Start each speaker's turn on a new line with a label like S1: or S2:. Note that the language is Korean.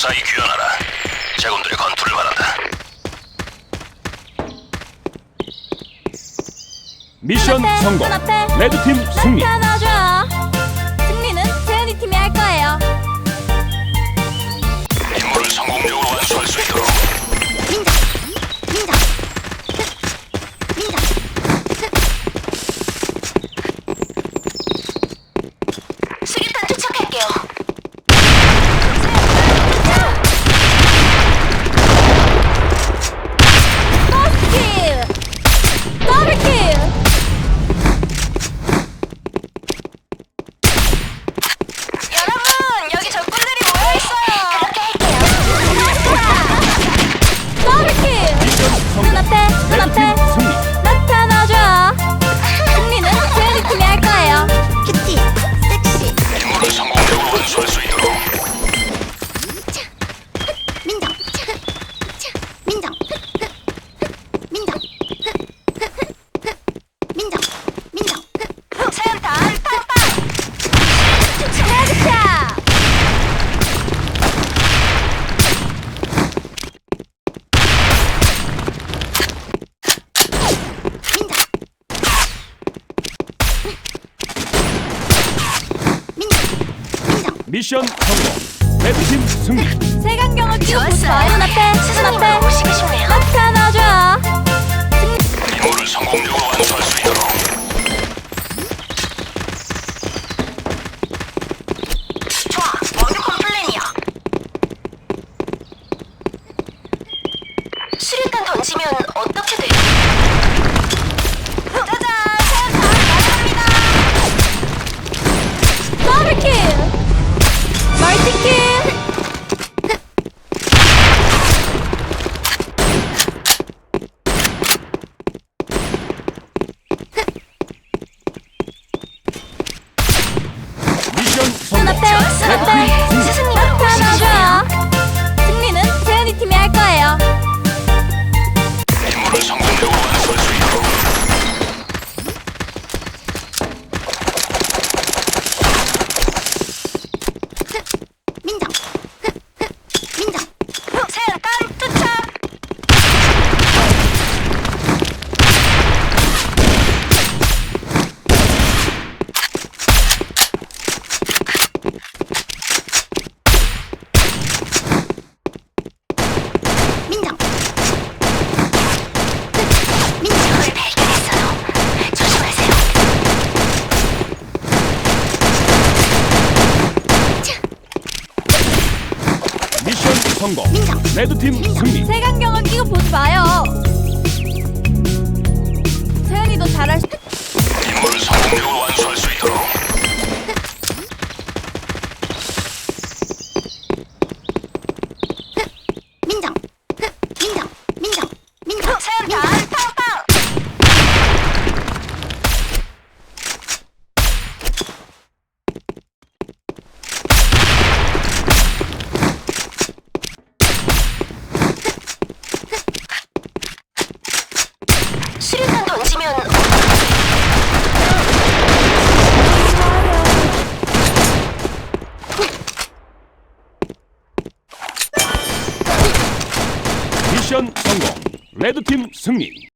S1: 사이 귀환하라. 제군들의 건투를 바란다.
S2: 미션 성공. 레드팀 승리. 미션 성공. 레드팀 승리.
S3: 세간경을 끼고
S4: 좋았어요.
S3: 보세요. 눈앞에 눈앞에
S4: 오시기 쉽네요
S3: 나타나줘.
S1: 임무를 성공적으로 완수할 수 있도록
S4: 좋아 수류탄 던지면 어떻게 돼?
S2: 성공.
S4: 민정
S2: 레드팀 승리.
S3: 세간경을 끼고 보지 마요. 세연이도 잘할 수.
S1: 임무를 성공적으로 완수할 수 있도록
S4: 민정 민정 민정 민정
S3: 체험탄 팡팡!
S4: 수류탄 던지면
S2: 미션 성공. 레드팀 승리.